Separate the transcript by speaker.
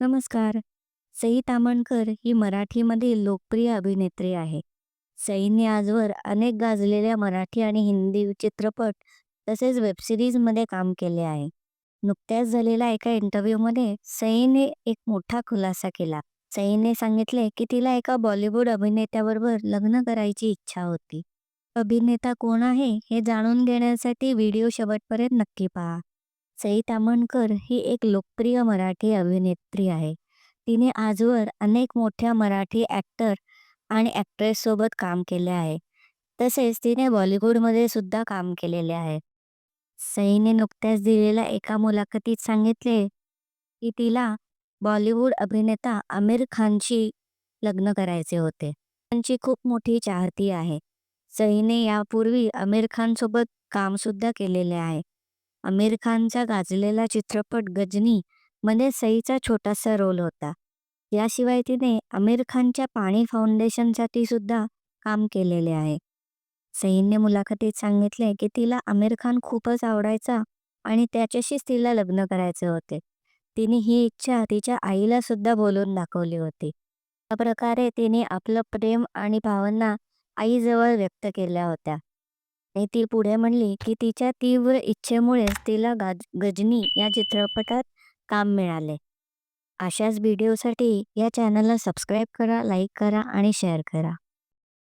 Speaker 1: नमस्कार. सई ताम्हणकर ही मराठीमधील लोकप्रिय अभिनेत्री आहे. सईने आजवर अनेक गाजलेल्या मराठी आणि हिंदी चित्रपट तसेच वेब सिरीजमध्ये काम केले आहे. नुकत्याच झालेल्या एका इंटरव्ह्यूमध्ये सईने एक मोठा खुलासा केला. सईने सांगितले की तिला एका बॉलिवूड अभिनेत्याबरोबर लग्न करायची इच्छा होती. अभिनेता कोण आहे हे जाणून घेण्यासाठी व्हिडिओ शेवटपर्यंत नक्की पहा. सई ताम्हणकर ही एक लोकप्रिय मराठी अभिनेत्री आहे. तिने आजवर अनेक मोठ्या मराठी ॲक्टर आणि ॲक्ट्रेस सोबत काम केले आहे. तसेच तिने बॉलिवूडमध्ये सुद्धा काम केलेले आहे. सईने नुकत्याच दिलेल्या एका मुलाखतीत सांगितले की तिला बॉलिवूड अभिनेता आमिर खानशी लग्न करायचे होते. त्यांची खूप मोठी चाहती आहे. सईने यापूर्वी आमिर खानसोबत कामसुद्धा केलेले आहे. आमिर खानचा गाजलेला चित्रपट गजनी मध्ये सईचा छोटासा रोल होता. याशिवाय तिने आमिर खानच्या पाणी फाउंडेशनसाठी सुद्धा काम केलेले आहे. सईने मुलाखतीत सांगितले की तिला आमिर खान खूपच आवडायचा आणि त्याच्याशीच तिला लग्न करायचे होते. तिने ही इच्छा तिच्या आईला सुद्धा बोलून दाखवली होती. त्या प्रकारे तिने आपलं प्रेम आणि भावना आईजवळ व्यक्त केल्या होत्या. आणि ती पुढे म्हणली की तिच्या तीव्र इच्छेमुळेच तिला गजनी या चित्रपटात काम मिळाले. अशाच व्हिडिओसाठी या चॅनलला सबस्क्राईब करा, लाईक करा आणि शेअर करा.